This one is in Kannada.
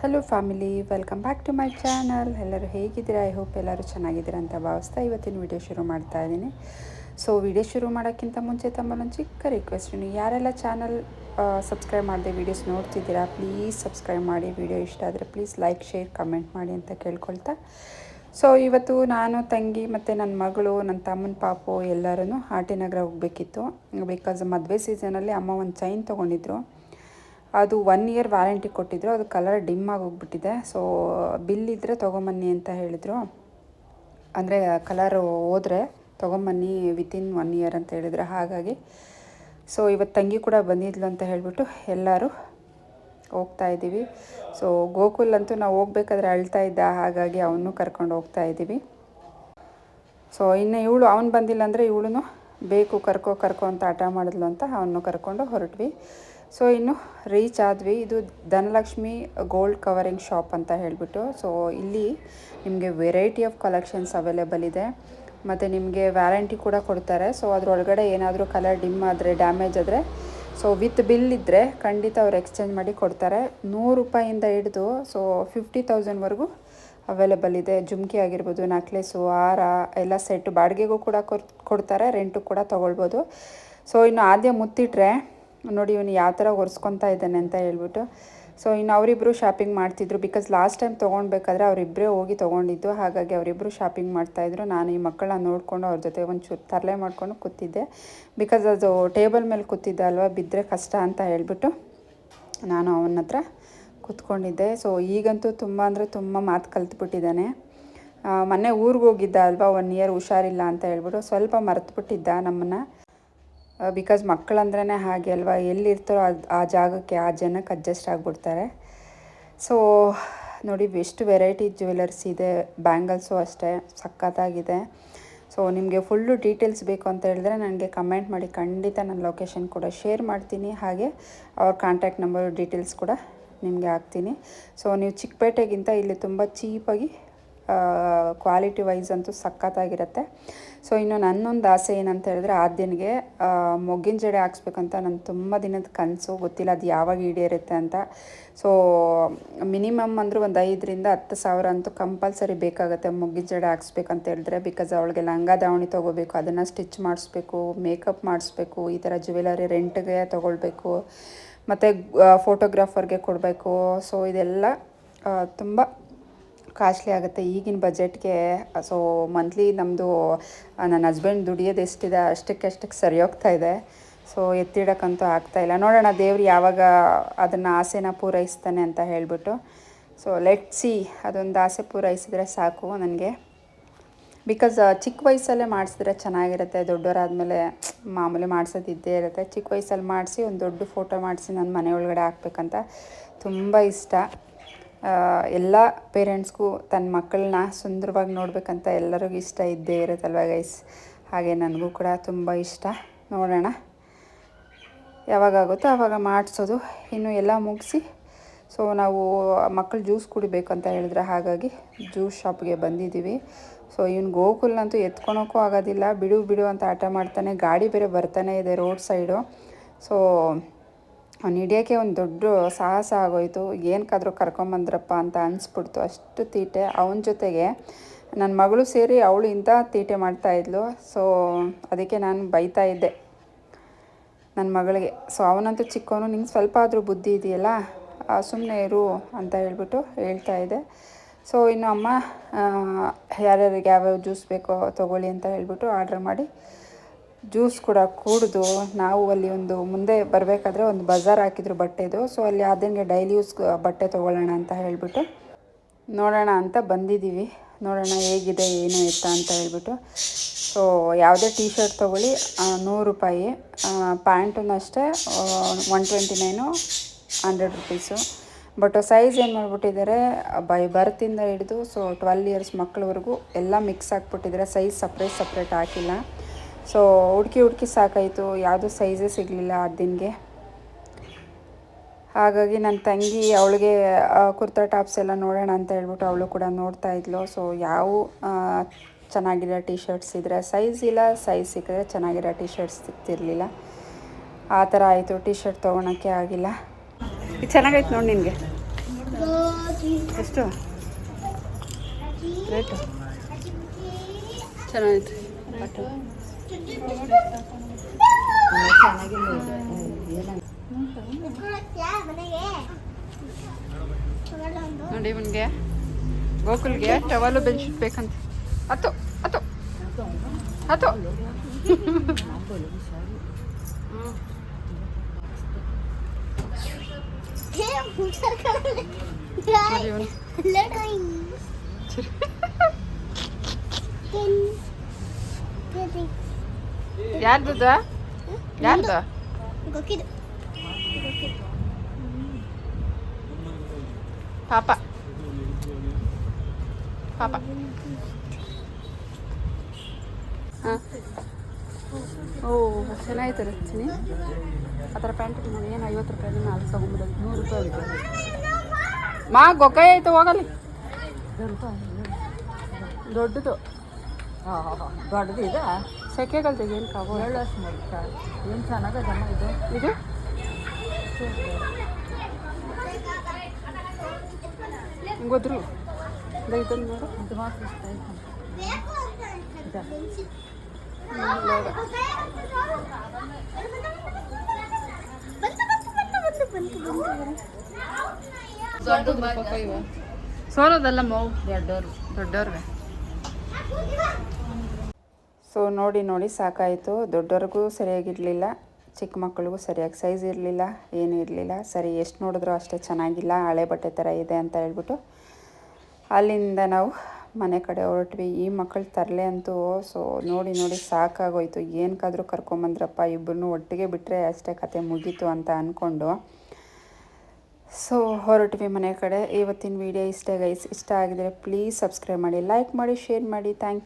Hello family welcome back to my channel ಎಲ್ಲರೂ ಹೇಗಿದ್ದೀರಾ? ಐ ಹೋಪ್ ಎಲ್ಲರೂ ಚೆನ್ನಾಗಿದ್ದೀರಾ ಅಂತ ಭಾವಿಸ್ತಾ ಇವತ್ತಿನ ವಿಡಿಯೋ ಶುರು ಮಾಡ್ತಾ ಇದ್ದೀನಿ. ಸೊ ವಿಡಿಯೋ ಶುರು ಮಾಡೋಕ್ಕಿಂತ ಮುಂಚೆ ತಮ್ಮಲ್ಲೊಂದು ಚಿಕ್ಕ ರಿಕ್ವೆಸ್ಟ್ ನೀವು ಯಾರೆಲ್ಲ ಚಾನಲ್ ಸಬ್ಸ್ಕ್ರೈಬ್ ಮಾಡಿದೆ ವೀಡಿಯೋಸ್ ನೋಡ್ತಿದ್ದೀರಾ ಪ್ಲೀಸ್ ಸಬ್ಸ್ಕ್ರೈಬ್ ಮಾಡಿ. ವಿಡಿಯೋ ಇಷ್ಟ ಆದರೆ ಪ್ಲೀಸ್ ಲೈಕ್ ಶೇರ್ ಕಮೆಂಟ್ ಮಾಡಿ ಅಂತ ಕೇಳ್ಕೊಳ್ತಾ. ಸೊ ಇವತ್ತು ನಾನು, ತಂಗಿ ಮತ್ತು ನನ್ನ ಮಗಳು ನನ್ನ ತಮ್ಮನ ಪಾಪು ಎಲ್ಲರೂ ಆಟಿನಗರ ಹೋಗಬೇಕಿತ್ತು. ಬಿಕಾಸ್ ಮದುವೆ ಸೀಸನಲ್ಲಿ ಅಮ್ಮ ಒಂದು ಚೈನ್ ತೊಗೊಂಡಿದ್ರು. ಅದು ಒನ್ ಇಯರ್ ವ್ಯಾರಂಟಿ ಕೊಟ್ಟಿದ್ರು, ಅದು ಕಲರ್ ಡಿಮ್ ಹೋಗ್ಬಿಟ್ಟಿದೆ ಸೊ ಬಿಲ್ ಇದ್ದರೆ ತೊಗೊಂಬನ್ನಿ ಅಂತ ಹೇಳಿದರು. ಅಂದರೆ ಕಲರ್ ಹೋದರೆ ತೊಗೊಂಬನ್ನಿ ವಿತಿನ್ ಒನ್ ಇಯರ್ ಅಂತ ಹೇಳಿದ್ರು. ಹಾಗಾಗಿ ಸೊ ಇವತ್ತು ತಂಗಿ ಕೂಡ ಬಂದಿದ್ಲು ಅಂತ ಹೇಳಿಬಿಟ್ಟು ಎಲ್ಲರೂ ಹೋಗ್ತಾ ಇದ್ದೀವಿ ಸೊ ಗೋಕುಲ್ ಅಂತೂ ನಾವು ಹೋಗ್ಬೇಕಾದ್ರೆ ಅಳ್ತಾ ಇದ್ದ, ಹಾಗಾಗಿ ಅವನು ಕರ್ಕೊಂಡು ಹೋಗ್ತಾ ಇದ್ದೀವಿ ಸೊ ಇನ್ನು ಇವಳು, ಅವನು ಬಂದಿಲ್ಲ ಅಂದರೆ ಇವಳು ಬೇಕು, ಕರ್ಕೋ ಕರ್ಕೋ ಅಂತ ಆಟ ಮಾಡಿದ್ಲು ಅಂತ ಅವನು ಕರ್ಕೊಂಡು ಹೊರಟ್ವಿ. ಸೊ ಇನ್ನು ರೀಚ್ ಆದ್ವಿ. ಇದು ಧನಲಕ್ಷ್ಮಿ ಗೋಲ್ಡ್ ಕವರಿಂಗ್ ಶಾಪ್ ಅಂತ ಹೇಳಿಬಿಟ್ಟು. ಸೊ ಇಲ್ಲಿ ನಿಮಗೆ ವೆರೈಟಿ ಆಫ್ ಕಲೆಕ್ಷನ್ಸ್ ಅವೈಲೇಬಲ್ ಇದೆ. ಮತ್ತು ನಿಮಗೆ ವ್ಯಾರಂಟಿ ಕೂಡ ಕೊಡ್ತಾರೆ. ಸೊ ಅದರೊಳಗಡೆ ಏನಾದರೂ ಕಲರ್ ಡಿಮ್ ಆದರೆ ಡ್ಯಾಮೇಜ್ ಆದರೆ ಸೊ ವಿತ್ ಬಿಲ್ ಇದ್ದರೆ ಖಂಡಿತ ಅವ್ರು ಎಕ್ಸ್ಚೇಂಜ್ ಮಾಡಿ ಕೊಡ್ತಾರೆ. ನೂರು ರೂಪಾಯಿಂದ ಹಿಡಿದು ಸೊ ಫಿಫ್ಟಿ ತೌಸಂಡ್ವರೆಗೂ ಅವೈಲೇಬಲ್ ಇದೆ. ಜುಮ್ಕಿ ಆಗಿರ್ಬೋದು ನೆಕ್ಲೆಸ್ಸು ಹಾರ, ಎಲ್ಲ ಸೆಟ್ ಬಾಡಿಗೆಗೂ ಕೂಡ ಕೊಡ್ತಾರೆ. ರೆಂಟು ಕೂಡ ತೊಗೊಳ್ಬೋದು. ಸೊ ಇನ್ನು ಆದ್ಯ ಮುತ್ತಿಟ್ರೆ ನೋಡಿ ಇವನು ಯಾವ ಥರ ಒರೆಸ್ಕೊತಾ ಇದ್ದಾನೆ ಅಂತ ಹೇಳ್ಬಿಟ್ಟು. ಸೊ ಇನ್ನು ಅವರಿಬ್ಬರು ಶಾಪಿಂಗ್ ಮಾಡ್ತಿದ್ರು. ಬಿಕಾಸ್ ಲಾಸ್ಟ್ ಟೈಮ್ ತೊಗೊಳ್ಬೇಕಾದ್ರೆ ಅವರಿಬ್ಬರೇ ಹೋಗಿ ತೊಗೊಂಡಿದ್ದು. ಹಾಗಾಗಿ ಅವರಿಬ್ಬರು ಶಾಪಿಂಗ್ ಮಾಡ್ತಾಯಿದ್ರು ನಾನು ಈ ಮಕ್ಕಳನ್ನ ನೋಡಿಕೊಂಡು ಅವ್ರ ಜೊತೆ ಒಂಚೂರು ತರಲೆ ಮಾಡ್ಕೊಂಡು ಕೂತಿದ್ದೆ. ಬಿಕಾಸ್ ಅದು ಟೇಬಲ್ ಮೇಲೆ ಕೂತಿದ್ದೆ ಅಲ್ವಾ? ಬಿದ್ದರೆ ಕಷ್ಟ ಅಂತ ಹೇಳ್ಬಿಟ್ಟು ನಾನು ಅವನ ಹತ್ರ ಕೂತ್ಕೊಂಡಿದ್ದೆ. ಸೊ ಈಗಂತೂ ತುಂಬ ಅಂದರೆ ತುಂಬ ಮಾತು ಕಲ್ತ್ಬಿಟ್ಟಿದ್ದಾನೆ. ಮೊನ್ನೆ ಊರಿಗೆ ಹೋಗಿದ್ದ ಅಲ್ವಾ? ಒನ್ ಇಯರ್ ಹುಷಾರಿಲ್ಲ ಅಂತ ಹೇಳ್ಬಿಟ್ಟು. ಸ್ವಲ್ಪ ಮರೆತುಬಿಟ್ಟಿದ್ದ ನಮ್ಮನ್ನು. ಬಿಕಾಸ್ ಮಕ್ಕಳಂದ್ರೇ ಹಾಗೆ ಅಲ್ವಾ? ಎಲ್ಲಿರ್ತಾರೋ ಅದು, ಆ ಜಾಗಕ್ಕೆ ಆ ಜನಕ್ಕೆ ಅಡ್ಜಸ್ಟ್ ಆಗಿಬಿಡ್ತಾರೆ. ಸೊ ನೋಡಿ, ಎಷ್ಟು ವೆರೈಟಿ ಜ್ಯುವೆಲರ್ಸ್ ಇದೆ. ಬ್ಯಾಂಗಲ್ಸು ಅಷ್ಟೇ, ಸಖತ್ತಾಗಿದೆ. ಸೊ ನಿಮಗೆ ಫುಲ್ಲು ಡೀಟೇಲ್ಸ್ ಬೇಕು ಅಂತ ಹೇಳಿದ್ರೆ ನನಗೆ ಕಮೆಂಟ್ ಮಾಡಿ. ಖಂಡಿತ ನನ್ನ ಲೊಕೇಶನ್ ಕೂಡ ಶೇರ್ ಮಾಡ್ತೀನಿ. ಹಾಗೆ ಅವ್ರ ಕಾಂಟ್ಯಾಕ್ಟ್ ನಂಬರ್ ಡೀಟೇಲ್ಸ್ ಕೂಡ ನಿಮಗೆ ಹಾಕ್ತೀನಿ. ಸೊ ನೀವು ಚಿಕ್ಕಪೇಟೆಗಿಂತ ಇಲ್ಲಿ ತುಂಬ ಚೀಪಾಗಿ ಕ್ವಾಲಿಟಿ ವೈಸ್ ಅಂತೂ ಸಖತ್ತಾಗಿರುತ್ತೆ. ಸೊ ಇನ್ನು ನನ್ನೊಂದು ಆಸೆ ಏನಂತ ಹೇಳಿದ್ರೆ ಆದ್ಯನಿಗೆ ಮೊಗ್ಗಿನ ಜಡೆ ಹಾಕ್ಸ್ಬೇಕಂತ ನನ್ನ ತುಂಬ ದಿನದ ಕನಸು, ಗೊತ್ತಿಲ್ಲ ಅದು ಯಾವಾಗ ಈಡೇರುತ್ತೆ ಅಂತ. ಸೊ ಮಿನಿಮಮ್ ಅಂದರೂ ಒಂದು ಐದರಿಂದ ಹತ್ತು ಸಾವಿರ ಅಂತೂ ಕಂಪಲ್ಸರಿ ಬೇಕಾಗುತ್ತೆ ಮೊಗ್ಗಿನ ಜಡೆ ಹಾಕ್ಸ್ಬೇಕಂತ ಹೇಳಿದ್ರೆ ಬಿಕಾಸ್ ಅವಳಿಗೆ ಲಂಗ ದಾವಣಿ ತೊಗೋಬೇಕು, ಅದನ್ನು ಸ್ಟಿಚ್ ಮಾಡಿಸ್ಬೇಕು ಮೇಕಪ್ ಮಾಡಿಸ್ಬೇಕು, ಈ ಥರ ಜ್ಯುವೆಲರಿ ರೆಂಟ್ಗೆ ತೊಗೊಳ್ಬೇಕು, ಮತ್ತು ಫೋಟೋಗ್ರಾಫರ್ಗೆ ಕೊಡಬೇಕು. ಸೊ ಇದೆಲ್ಲ ತುಂಬ ಕಾಸ್ಟ್ಲಿ ಆಗುತ್ತೆ ಈಗಿನ ಬಜೆಟ್ಗೆ. ಸೊ ಮಂತ್ಲಿ ನಮ್ಮದು ನನ್ನ ಹಸ್ಬೆಂಡ್ ದುಡಿಯೋದು ಎಷ್ಟಿದೆ ಅಷ್ಟಕ್ಕೆ ಸರಿ ಹೋಗ್ತಾ ಇದೆ. ಸೊ ಎತ್ತಿಡೋಕ್ಕಂತೂ ಆಗ್ತಾಯಿಲ್ಲ ನೋಡೋಣ ದೇವ್ರು ಯಾವಾಗ ಅದನ್ನು ಆಸೆನ ಪೂರೈಸ್ತಾನೆ ಅಂತ ಹೇಳಿಬಿಟ್ಟು. ಸೊ ಲೆಟ್ ಸಿ ಅದೊಂದು ಆಸೆ ಪೂರೈಸಿದ್ರೆ ಸಾಕು ನನಗೆ. ಬಿಕಾಸ್ ಚಿಕ್ಕ ವಯಸ್ಸಲ್ಲೇ ಮಾಡಿಸಿದ್ರೆ ಚೆನ್ನಾಗಿರುತ್ತೆ. ದೊಡ್ಡವರಾದಮೇಲೆ ಮಾಮೂಲಿ ಮಾಡಿಸೋದು ಇದ್ದೇ ಇರುತ್ತೆ. ಚಿಕ್ಕ ವಯಸ್ಸಲ್ಲಿ ಮಾಡಿಸಿ ಒಂದು ದೊಡ್ಡ ಫೋಟೋ ಮಾಡಿಸಿ ನನ್ನ ಮನೆ ಒಳಗಡೆ ಹಾಕ್ಬೇಕಂತ ತುಂಬ ಇಷ್ಟ. ಎಲ್ಲ ಪೇರೆಂಟ್ಸ್ಗೂ ತನ್ನ ಮಕ್ಕಳನ್ನ ಸುಂದರವಾಗಿ ನೋಡಬೇಕಂತ ಎಲ್ಲರಿಗೂ ಇಷ್ಟ ಇದ್ದೇ ಇರುತ್ತಲ್ವ ಗೈಸ್ ಹಾಗೆ ನನಗೂ ಕೂಡ ತುಂಬ ಇಷ್ಟ. ನೋಡೋಣ. ಯಾವಾಗಾಗುತ್ತೋ ಆವಾಗ ಮಾಡಿಸೋದು. ಇನ್ನು ಎಲ್ಲ ಮುಗಿಸಿ ಸೊ ನಾವು ಮಕ್ಕಳು ಜ್ಯೂಸ್ ಕುಡಿಬೇಕು ಅಂತ ಹೇಳಿದ್ರೆ ಹಾಗಾಗಿ ಜ್ಯೂಸ್ ಶಾಪ್ಗೆ ಬಂದಿದ್ದೀವಿ. ಸೊ ಇವ್ನು ಗೋಕುಲ್ನಂತೂ ಎತ್ಕೊಳೋಕ್ಕೂ ಆಗೋದಿಲ್ಲ. ಬಿಡು ಬಿಡು ಅಂತ ಆಟ ಮಾಡ್ತಾನೆ. ಗಾಡಿ ಬೇರೆ ಬರ್ತಾನೆ ಇದೆ ರೋಡ್ ಸೈಡು ಸೊ ಅವ್ನು ಹಿಡಿಯೋಕ್ಕೆ ಒಂದು ದೊಡ್ಡ ಸಾಹಸ ಆಗೋಯ್ತು. ಏನಕ್ಕಾದ್ರೂ ಕರ್ಕೊಂಬಂದ್ರಪ್ಪ ಅಂತ ಅನಿಸ್ಬಿಡ್ತು. ಅಷ್ಟು ತೀಟೆ. ಅವನ ಜೊತೆಗೆ ನನ್ನ ಮಗಳು ಸೇರಿ ಅವಳು ಇಂಥ ತೀಟೆ ಮಾಡ್ತಾಯಿದ್ಲು ಸೊ ಅದಕ್ಕೆ ನಾನು ಬೈತಾ ಇದ್ದೆ ನನ್ನ ಮಗಳಿಗೆ. ಸೊ ಅವನಂತೂ ಚಿಕ್ಕವನು. ನಿಂಗೆ ಸ್ವಲ್ಪ ಆದರೂ ಬುದ್ಧಿ ಇದೆಯಲ್ಲ? ಸುಮ್ಮನೆ ಇರು ಅಂತ ಹೇಳ್ಬಿಟ್ಟು ಹೇಳ್ತಾ ಇದ್ದೆ. ಸೊ ಇನ್ನು ಅಮ್ಮ ಯಾರ್ಯಾರಿಗೆ ಯಾವ್ಯಾವ ಜ್ಯೂಸ್ ಬೇಕೋ ತೊಗೊಳ್ಳಿ ಅಂತ ಹೇಳ್ಬಿಟ್ಟು ಆರ್ಡ್ರ್ ಮಾಡಿ ಜ್ಯೂಸ್ ಕೂಡ ಕುಡಿದು ನಾವು ಅಲ್ಲಿ ಒಂದು ಮುಂದೆ ಬರಬೇಕಾದ್ರೆ ಒಂದು ಬಜಾರ್ ಹಾಕಿದ್ರು ಬಟ್ಟೆದು. ಸೊ ಅಲ್ಲಿ ಅದನ್ಗೆ ಡೈಲಿ ಯೂಸ್ ಬಟ್ಟೆ ತೊಗೊಳ್ಳೋಣ ಅಂತ ಹೇಳಿಬಿಟ್ಟು ನೋಡೋಣ ಅಂತ ಬಂದಿದ್ದೀವಿ. ನೋಡೋಣ ಹೇಗಿದೆ, ಏನು ಎತ್ತ ಅಂತ ಹೇಳ್ಬಿಟ್ಟು. ಸೊ ಯಾವುದೇ ಟೀ ಶರ್ಟ್ ತೊಗೊಳ್ಳಿ ನೂರು ರೂಪಾಯಿ. ಪ್ಯಾಂಟನ್ನು ಅಷ್ಟೇ one twenty nine hundred rupees but size ಏನು ಮಾಡಿಬಿಟ್ಟಿದ್ದಾರೆ ಬೈ ಬರ್ತಿಂದ ಹಿಡಿದು ಸೊ ಟ್ವೆಲ್ ಇಯರ್ಸ್ ಮಕ್ಕಳವರೆಗೂ ಎಲ್ಲ ಮಿಕ್ಸ್ ಹಾಕ್ಬಿಟ್ಟಿದ್ದಾರೆ ಸೈಜ್ ಸಪ್ರೇಟ್ ಸಪ್ರೇಟ್ ಹಾಕಿಲ್ಲ. ಸೊ ಹುಡುಕಿ ಹುಡುಕಿ ಸಾಕಾಯಿತು. ಯಾವುದೂ ಸೈಜೇ ಸಿಗಲಿಲ್ಲ ಆ ದಿನಗೆ ಹಾಗಾಗಿ ನನ್ನ ತಂಗಿ ಅವಳಿಗೆ ಕುರ್ತಾ ಟಾಪ್ಸ್ ಎಲ್ಲ ನೋಡೋಣ ಅಂತ ಹೇಳ್ಬಿಟ್ಟು ಅವಳು ಕೂಡ ನೋಡ್ತಾ ಇದ್ಲು. ಸೊ ಯಾವ ಚೆನ್ನಾಗಿರೋ ಟಿ ಶರ್ಟ್ಸ್ ಇದ್ದರೆ ಸೈಜ್ ಇಲ್ಲ ಸೈಜ್ ಸಿಕ್ಕಿದ್ರೆ ಚೆನ್ನಾಗಿರೋ ಟಿ ಶರ್ಟ್ಸ್ ಸಿಗ್ತಿರ್ಲಿಲ್ಲ. ಆ ಥರ ಆಯಿತು. ಟಿ ಶರ್ಟ್ ತೊಗೊಳಕ್ಕೆ ಆಗಿಲ್ಲ. ಇದು ಚೆನ್ನಾಗೈತೆ ನೋಡಿ ನಿನಗೆ. ಎಷ್ಟು? ರೇಟು ಚೆನ್ನಾಗಿತ್ತು ಬಟ್ ನೋಡಿ ಇವನಿಗೆ. ಗೋಕುಲ್ಗೆ ಟವಲು ಬೆಡ್ಶೀಟ್ ಬೇಕಂತ. ಹತ್ತು ಹತ್ತು. ಹತ್ತು. ನೋಡಿ ಇವನು. ಯಾರ್ದು? ಯಾರ್ದು ಪಾಪ. ಪಾಪ. ಹಾಂ. ಓ ಚೆನ್ನಾಗಿತ್ತು ರಚಿನಿ ಆ ಥರ ಪ್ಯಾಂಟ್ ನಾನು ಏನು ಐವತ್ತು ರೂಪಾಯಿ ನಾಲ್ಕು ತಗೊಂಬಿಡೋದು ನೂರು ರೂಪಾಯಿ ಮಾ ಗೊಕ್ಕಾಯಿ ಆಯ್ತು ಹೋಗಲಿ ದೊಡ್ಡದು. ದೊಡ್ಡದು ಇದೆ? ಸೆಕೆಗಲ್ದು ಏನು ಕಾವು? ಏಳು ವರ್ಷ ಮುಗಿತಾ ಏನು ಚೆನ್ನಾಗದಮ್ಮ ಇದು? ಇದು ಗೊದ್ರು ಇದನ್ನು ನೋಡು. ಇದು ಮಾತ್ರ ಇಷ್ಟ? ಸೋಲೋದಲ್ಲ ಮೌ. ದೊಡ್ಡೋರು. ದೊಡ್ಡವ್ರಿಗೆ ಸೊ ನೋಡಿ ನೋಡಿ, ಸಾಕಾಯಿತು. ದೊಡ್ಡವ್ರಿಗೂ ಸರಿಯಾಗಿರಲಿಲ್ಲ, ಚಿಕ್ಕ ಮಕ್ಕಳಿಗೂ ಸರಿಯಾಗಿ ಸೈಜ್ ಇರಲಿಲ್ಲ, ಏನೂ ಇರಲಿಲ್ಲ. ಸರಿ, ಎಷ್ಟು ನೋಡಿದ್ರೂ ಅಷ್ಟೇ ಚೆನ್ನಾಗಿಲ್ಲ, ಹಳೆ ಬಟ್ಟೆ ಥರ ಇದೆ ಅಂತ ಹೇಳ್ಬಿಟ್ಟು ಅಲ್ಲಿಂದ ನಾವು ಮನೆ ಕಡೆ ಹೊರಟ್ವಿ. ಈ ಮಕ್ಕಳು ತರಲೆ ಅಂತೂ ಸೊ ನೋಡಿ ನೋಡಿ, ಸಾಕಾಗೋಯ್ತು. ಏನಕ್ಕಾದರೂ ಕರ್ಕೊಂಬಂದ್ರಪ್ಪ ಇಬ್ಬರನ್ನೂ ಒಟ್ಟಿಗೆ ಬಿಟ್ಟರೆ ಅಷ್ಟೇ ಕತೆ ಮುಗೀತು ಅಂತ ಅಂದ್ಕೊಂಡು ಸೊ ಹೊರಟ್ವಿ ಮನೆ ಕಡೆ. ಇವತ್ತಿನ ವಿಡಿಯೋ ಇಷ್ಟೇ ಗೈಸ್. ಇಷ್ಟ ಆಗಿದರೆ ಪ್ಲೀಸ್ ಸಬ್ಸ್ಕ್ರೈಬ್ ಮಾಡಿ ಲೈಕ್ ಮಾಡಿ ಶೇರ್ ಮಾಡಿ. Thank you